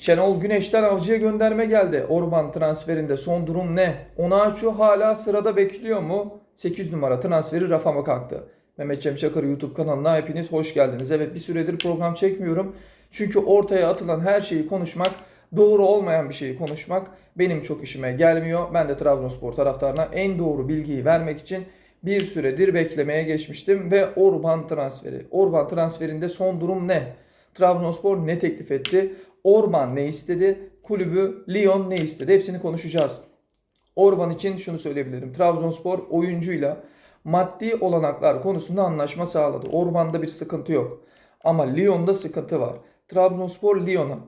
Şenol Güneş'ten Avcı'ya gönderme geldi. Orban transferinde son durum ne? Onaçu hala sırada bekliyor mu? 8 numara transferi rafa mı kalktı? Mehmet Cem Çakır YouTube kanalına hepiniz hoş geldiniz. Evet bir süredir program çekmiyorum. Çünkü ortaya atılan her şeyi konuşmak, doğru olmayan bir şeyi konuşmak benim çok işime gelmiyor. Ben de Trabzonspor taraftarına en doğru bilgiyi vermek için bir süredir beklemeye geçmiştim ve Orban transferi. Orban transferinde son durum ne? Trabzonspor ne teklif etti? Orban ne istedi? Kulübü Lyon ne istedi? Hepsini konuşacağız. Orban için şunu söyleyebilirim. Trabzonspor oyuncuyla maddi olanaklar konusunda anlaşma sağladı. Orban'da bir sıkıntı yok. Ama Lyon'da sıkıntı var. Trabzonspor Lyon'a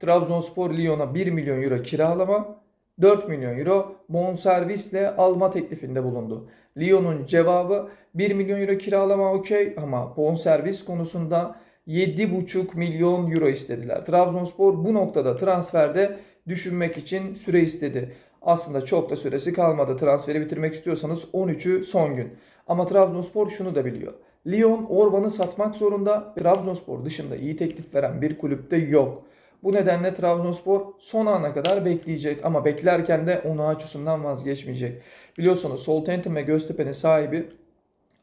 Trabzonspor Lyon'a 1 milyon euro kiralama, 4 milyon euro bonservisle alma teklifinde bulundu. Lyon'un cevabı 1 milyon euro kiralama okey ama bonservis konusunda 7,5 milyon euro istediler. Trabzonspor bu noktada transferde düşünmek için süre istedi. Aslında çok da süresi kalmadı. Transferi bitirmek istiyorsanız 13'ü son gün. Ama Trabzonspor şunu da biliyor. Lyon Orban'ı satmak zorunda. Trabzonspor dışında iyi teklif veren bir kulüpte yok. Bu nedenle Trabzonspor son ana kadar bekleyecek ama beklerken de onu açısından vazgeçmeyecek. Biliyorsunuz Southampton ve Göztepe'nin sahibi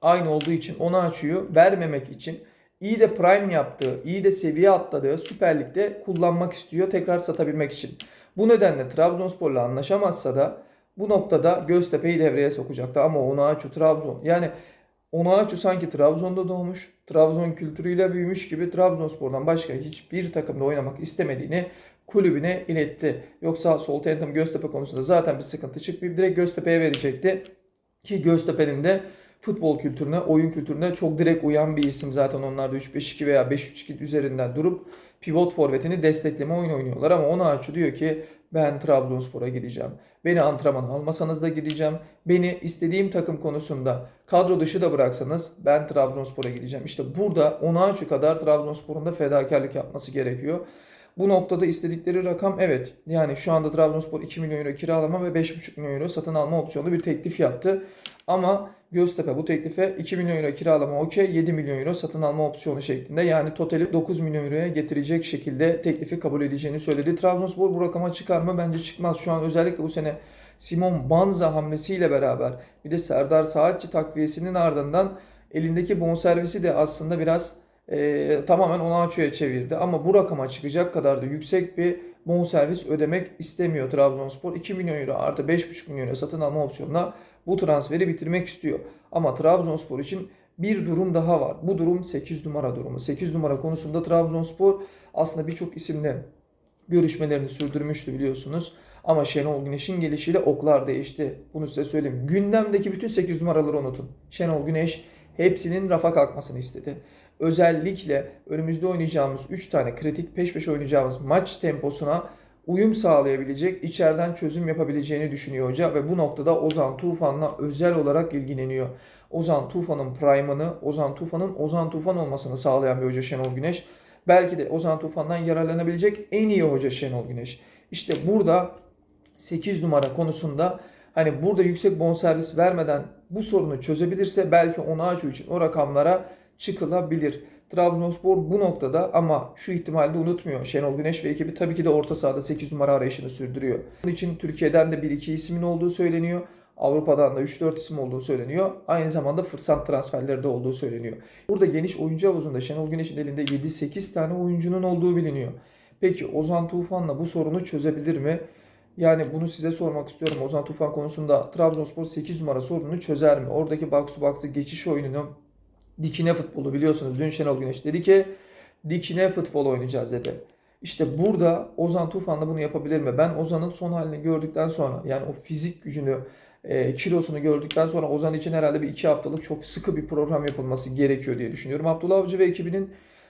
aynı olduğu için onu açıyor vermemek için iyi de prime yaptığı, iyi de seviye atladığı Süper Lig'de kullanmak istiyor tekrar satabilmek için. Bu nedenle Trabzonspor'la anlaşamazsa da bu noktada Göztepe'yi devreye sokacaktı ama Onaçu Trabzon yani Onaçu sanki Trabzon'da doğmuş, Trabzon kültürüyle büyümüş gibi Trabzonspor'dan başka hiçbir takımda oynamak istemediğini kulübüne iletti. Yoksa Southampton Göztepe konusunda zaten bir sıkıntı çıkmayıp direkt Göztepe'ye verecekti. Ki Göztepe'nin de futbol kültürüne, oyun kültürüne çok direkt uyan bir isim zaten. Onlar da 3-5-2 veya 5-3-2 üzerinden durup pivot forvetini destekleme oyun oynuyorlar. Ama Onaçu diyor ki ben Trabzonspor'a gideceğim. Beni antrenman almasanız da gideceğim. Beni istediğim takım konusunda kadro dışı da bıraksanız ben Trabzonspor'a gideceğim. İşte burada Onaçu kadar Trabzonspor'un da fedakarlık yapması gerekiyor. Bu noktada istedikleri rakam evet. Yani şu anda Trabzonspor 2 milyon euro kiralama ve 5,5 milyon euro satın alma opsiyonlu bir teklif yaptı. Ama Göztepe bu teklife 2 milyon euro kiralama okey 7 milyon euro satın alma opsiyonu şeklinde yani totali 9 milyon euroya getirecek şekilde teklifi kabul edeceğini söyledi. Trabzonspor bu rakama çıkar mı? Bence çıkmaz. Şu an özellikle bu sene Simon Banza hamlesiyle beraber bir de Serdar Saatçi takviyesinin ardından elindeki bonservisi de aslında biraz e, tamamen Onaçu'ya çevirdi. Ama bu rakama çıkacak kadar da yüksek bir bonservis ödemek istemiyor Trabzonspor. 2 milyon euro artı 5,5 milyon euro satın alma opsiyonuna bu transferi bitirmek istiyor. Ama Trabzonspor için bir durum daha var. Bu durum 8 numara durumu. 8 numara konusunda Trabzonspor aslında birçok isimle görüşmelerini sürdürmüştü biliyorsunuz. Ama Şenol Güneş'in gelişiyle oklar değişti. Bunu size söyleyeyim. Gündemdeki bütün 8 numaraları unutun. Şenol Güneş hepsinin rafa kalkmasını istedi. Özellikle önümüzde oynayacağımız 3 tane kritik peş peşe oynayacağımız maç temposuna uyum sağlayabilecek, içeriden çözüm yapabileceğini düşünüyor hoca ve bu noktada Ozan Tufan'la özel olarak ilgileniyor. Ozan Tufan'ın prime'ını, Ozan Tufan'ın Ozan Tufan olmasını sağlayan bir hoca Şenol Güneş. Belki de Ozan Tufan'dan yararlanabilecek en iyi hoca Şenol Güneş. İşte burada 8 numara konusunda hani burada yüksek bonservis vermeden bu sorunu çözebilirse belki Onaçu için o rakamlara çıkılabilir. Trabzonspor bu noktada ama şu ihtimali de unutmuyor. Şenol Güneş ve ekibi tabii ki de orta sahada 8 numara arayışını sürdürüyor. Bunun için Türkiye'den de 1-2 ismin olduğu söyleniyor. Avrupa'dan da 3-4 isim olduğu söyleniyor. Aynı zamanda fırsat transferleri de olduğu söyleniyor. Burada geniş oyuncu havuzunda Şenol Güneş'in elinde 7-8 tane oyuncunun olduğu biliniyor. Peki Ozan Tufan'la bu sorunu çözebilir mi? Yani bunu size sormak istiyorum. Ozan Tufan konusunda Trabzonspor 8 numara sorununu çözer mi? Oradaki box to box'ı geçiş oyununu dikine futbolu biliyorsunuz. Dün Şenol Güneş dedi ki dikine futbol oynayacağız dedi. İşte burada Ozan Tufan da bunu yapabilir mi? Ben Ozan'ın son halini gördükten sonra yani o fizik gücünü, e, kilosunu gördükten sonra Ozan için herhalde bir iki haftalık çok sıkı bir program yapılması gerekiyor diye düşünüyorum. Abdullah Avcı ve ekibinin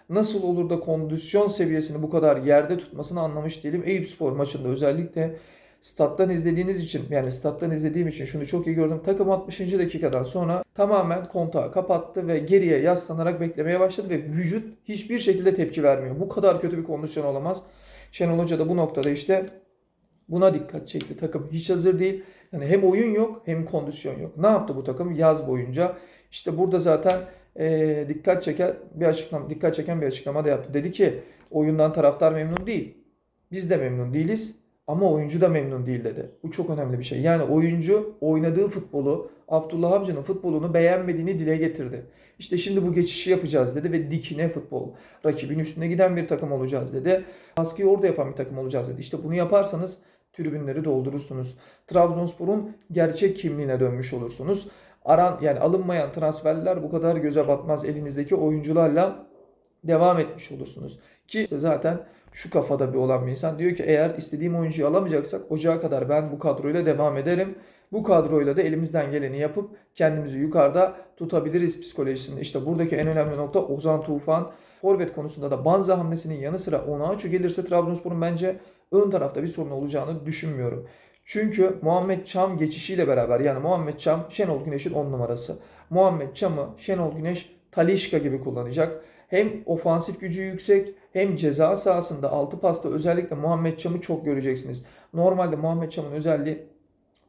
nasıl olur da kondisyon seviyesini bu kadar yerde tutmasını anlamış değilim. Eyüp Spor maçında özellikle stat'tan izlediğiniz için yani stat'tan izlediğim için şunu çok iyi gördüm. Takım 60. dakikadan sonra tamamen kontağı kapattı ve geriye yaslanarak beklemeye başladı ve vücut hiçbir şekilde tepki vermiyor. Bu kadar kötü bir kondisyon olamaz. Şenol Hoca da bu noktada işte buna dikkat çekti. Takım hiç hazır değil. Yani hem oyun yok hem kondisyon yok. Ne yaptı bu takım yaz boyunca? İşte burada zaten e, dikkat çeken bir açıklama dikkat çeken bir açıklama da yaptı. Dedi ki oyundan taraftar memnun değil. biz de memnun değiliz ama oyuncu da memnun değil dedi. Bu çok önemli bir şey. Yani oyuncu oynadığı futbolu, Abdullah Avcı'nın futbolunu beğenmediğini dile getirdi. İşte şimdi bu geçişi yapacağız dedi ve dikine futbol. Rakibin üstüne giden bir takım olacağız dedi. Baskıyı orada yapan bir takım olacağız dedi. İşte bunu yaparsanız tribünleri doldurursunuz. Trabzonspor'un gerçek kimliğine dönmüş olursunuz. Aran yani alınmayan transferler bu kadar göze batmaz elinizdeki oyuncularla devam etmiş olursunuz. Ki işte zaten şu kafada bir olan bir insan diyor ki eğer istediğim oyuncuyu alamayacaksak ocağa kadar ben bu kadroyla devam ederim. Bu kadroyla da elimizden geleni yapıp kendimizi yukarıda tutabiliriz psikolojisinde. İşte buradaki en önemli nokta Ozan Tufan. Forvet konusunda da Banza hamlesinin yanı sıra Onaçu gelirse Trabzonspor'un bence ön tarafta bir sorun olacağını düşünmüyorum. Çünkü Muhammed Çam geçişiyle beraber yani Muhammed Çam Şenol Güneş'in 10 numarası. Muhammed Çam'ı Şenol Güneş Talişka gibi kullanacak. Hem ofansif gücü yüksek hem ceza sahasında altı pasta özellikle Muhammed Çam'ı çok göreceksiniz. Normalde Muhammed Çam'ın özelliği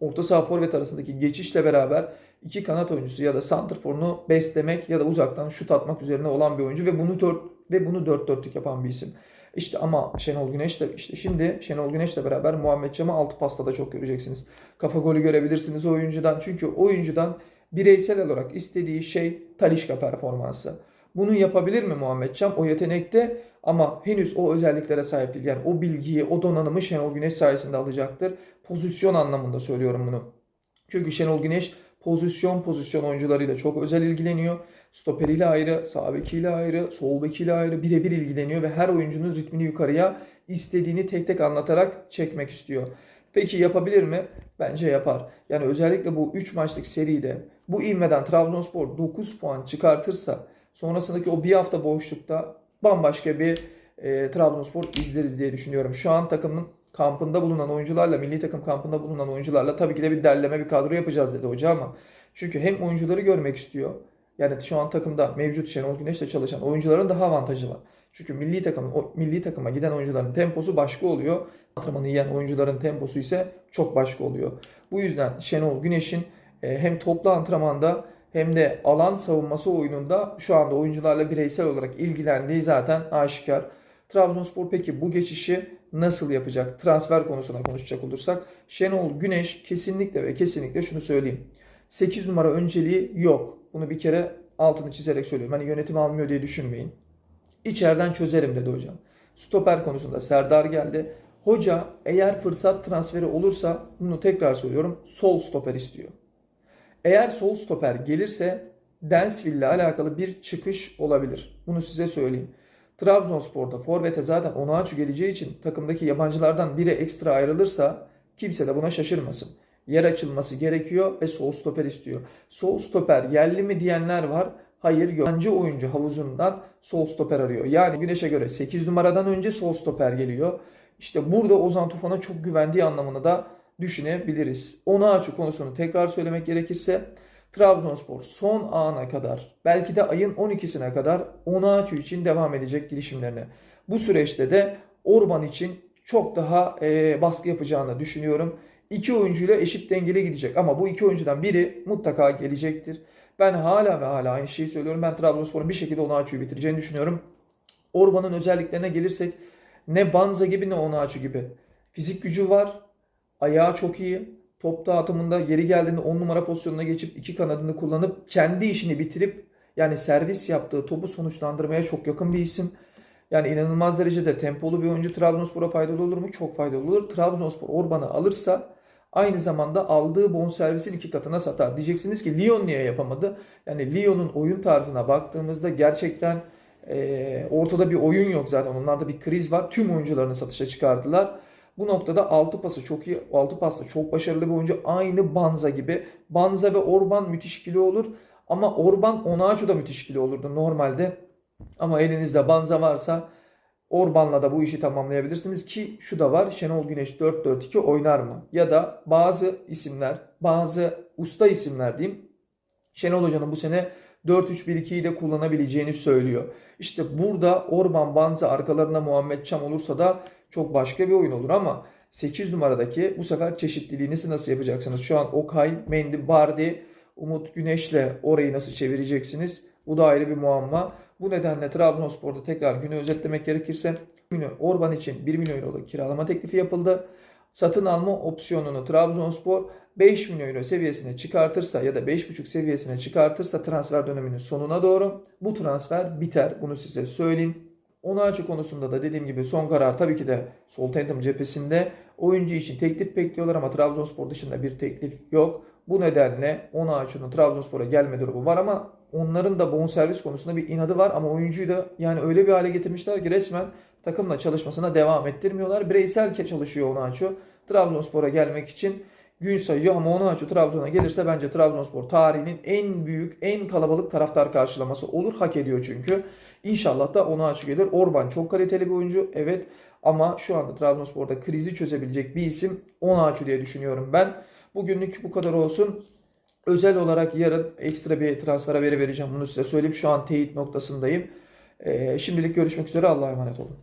orta saha forvet arasındaki geçişle beraber iki kanat oyuncusu ya da santrforunu beslemek ya da uzaktan şut atmak üzerine olan bir oyuncu ve bunu dört ve bunu dört dörtlük yapan bir isim. İşte ama Şenol Güneş de işte şimdi Şenol Güneş'le beraber Muhammed Cam'ı altı pastada çok göreceksiniz. Kafa golü görebilirsiniz oyuncudan. Çünkü oyuncudan bireysel olarak istediği şey Talişka performansı. Bunu yapabilir mi Muhammed Cam? O yetenekte ama henüz o özelliklere sahip değil. Yani o bilgiyi, o donanımı Şenol Güneş sayesinde alacaktır. Pozisyon anlamında söylüyorum bunu. Çünkü Şenol Güneş pozisyon pozisyon oyuncularıyla çok özel ilgileniyor. Stoperiyle ayrı, sağ bekiyle ayrı, sol bekiyle ayrı birebir ilgileniyor ve her oyuncunun ritmini yukarıya istediğini tek tek anlatarak çekmek istiyor. Peki yapabilir mi? Bence yapar. Yani özellikle bu 3 maçlık seride bu ivmeden Trabzonspor 9 puan çıkartırsa sonrasındaki o bir hafta boşlukta bambaşka bir e, Trabzonspor izleriz diye düşünüyorum. Şu an takımın kampında bulunan oyuncularla, milli takım kampında bulunan oyuncularla tabii ki de bir derleme bir kadro yapacağız dedi hoca ama çünkü hem oyuncuları görmek istiyor. Yani şu an takımda mevcut Şenol Güneş'le çalışan oyuncuların daha avantajı var. Çünkü milli takım o milli takıma giden oyuncuların temposu başka oluyor. Antrenmanı yiyen oyuncuların temposu ise çok başka oluyor. Bu yüzden Şenol Güneş'in e, hem toplu antrenmanda hem de alan savunması oyununda şu anda oyuncularla bireysel olarak ilgilendiği zaten aşikar. Trabzonspor peki bu geçişi nasıl yapacak? Transfer konusuna konuşacak olursak Şenol Güneş kesinlikle ve kesinlikle şunu söyleyeyim. 8 numara önceliği yok. Bunu bir kere altını çizerek söylüyorum. Hani yönetim almıyor diye düşünmeyin. İçeriden çözerim dedi hocam. Stoper konusunda Serdar geldi. Hoca eğer fırsat transferi olursa bunu tekrar söylüyorum sol stoper istiyor. Eğer sol stoper gelirse Densville ile alakalı bir çıkış olabilir. Bunu size söyleyeyim. Trabzonspor'da Forvet'e zaten Onaçu geleceği için takımdaki yabancılardan biri ekstra ayrılırsa kimse de buna şaşırmasın. Yer açılması gerekiyor ve sol stoper istiyor. Sol stoper yerli mi diyenler var. Hayır yabancı oyuncu havuzundan sol stoper arıyor. Yani Güneş'e göre 8 numaradan önce sol stoper geliyor. İşte burada Ozan Tufan'a çok güvendiği anlamını da düşünebiliriz. Onaçu konusunu tekrar söylemek gerekirse Trabzonspor son ana kadar belki de ayın 12'sine kadar Onaçu için devam edecek girişimlerine. Bu süreçte de Orban için çok daha e, baskı yapacağını düşünüyorum. İki oyuncuyla eşit dengeli gidecek ama bu iki oyuncudan biri mutlaka gelecektir. Ben hala ve hala aynı şeyi söylüyorum. Ben Trabzonspor'un bir şekilde Onaçu'yu bitireceğini düşünüyorum. Orban'ın özelliklerine gelirsek ne Banza gibi ne Onaçu gibi. Fizik gücü var. Ayağı çok iyi. Top dağıtımında geri geldiğinde 10 numara pozisyonuna geçip iki kanadını kullanıp kendi işini bitirip yani servis yaptığı topu sonuçlandırmaya çok yakın bir isim. Yani inanılmaz derecede tempolu bir oyuncu Trabzonspor'a faydalı olur mu? Çok faydalı olur. Trabzonspor Orban'ı alırsa aynı zamanda aldığı bonservisin iki katına satar. Diyeceksiniz ki Lyon niye yapamadı? Yani Lyon'un oyun tarzına baktığımızda gerçekten e, ortada bir oyun yok zaten. Onlarda bir kriz var. Tüm oyuncularını satışa çıkardılar. Bu noktada altı pası çok iyi. Altı pasta çok başarılı bir oyuncu. Aynı Banza gibi. Banza ve Orban müthiş ikili olur. Ama Orban Onaçu da müthiş ikili olurdu normalde. Ama elinizde Banza varsa Orban'la da bu işi tamamlayabilirsiniz ki şu da var. Şenol Güneş 4-4-2 oynar mı? Ya da bazı isimler, bazı usta isimler diyeyim. Şenol Hoca'nın bu sene 4-3-1-2'yi de kullanabileceğini söylüyor. İşte burada Orban, Banza arkalarında Muhammed Çam olursa da çok başka bir oyun olur ama 8 numaradaki bu sefer çeşitliliğinizi nasıl yapacaksınız? Şu an Okay, Mendy, Bardi, Umut Güneş'le orayı nasıl çevireceksiniz? Bu da ayrı bir muamma. Bu nedenle Trabzonspor'da tekrar günü özetlemek gerekirse Orban için 1 milyon euroluk kiralama teklifi yapıldı. Satın alma opsiyonunu Trabzonspor 5 milyon euro seviyesine çıkartırsa ya da 5,5 seviyesine çıkartırsa transfer döneminin sonuna doğru bu transfer biter. Bunu size söyleyeyim. Onaçu konusunda da dediğim gibi son karar tabii ki de Southampton cephesinde. Oyuncu için teklif bekliyorlar ama Trabzonspor dışında bir teklif yok. Bu nedenle Onaçu'nun Trabzonspor'a gelme durumu var ama onların da bonservis konusunda bir inadı var ama oyuncuyu da yani öyle bir hale getirmişler ki resmen takımla çalışmasına devam ettirmiyorlar. Bireysel çalışıyor Onaçu. Trabzonspor'a gelmek için gün sayıyor ama Onaçu Trabzon'a gelirse bence Trabzonspor tarihinin en büyük, en kalabalık taraftar karşılaması olur. Hak ediyor çünkü. İnşallah da Onaçu gelir. Orban çok kaliteli bir oyuncu. Evet ama şu anda Trabzonspor'da krizi çözebilecek bir isim Onaçu diye düşünüyorum ben. Bugünlük bu kadar olsun. Özel olarak yarın ekstra bir transfer haberi vereceğim. Bunu size söyleyeyim. Şu an teyit noktasındayım. Ee, şimdilik görüşmek üzere. Allah'a emanet olun.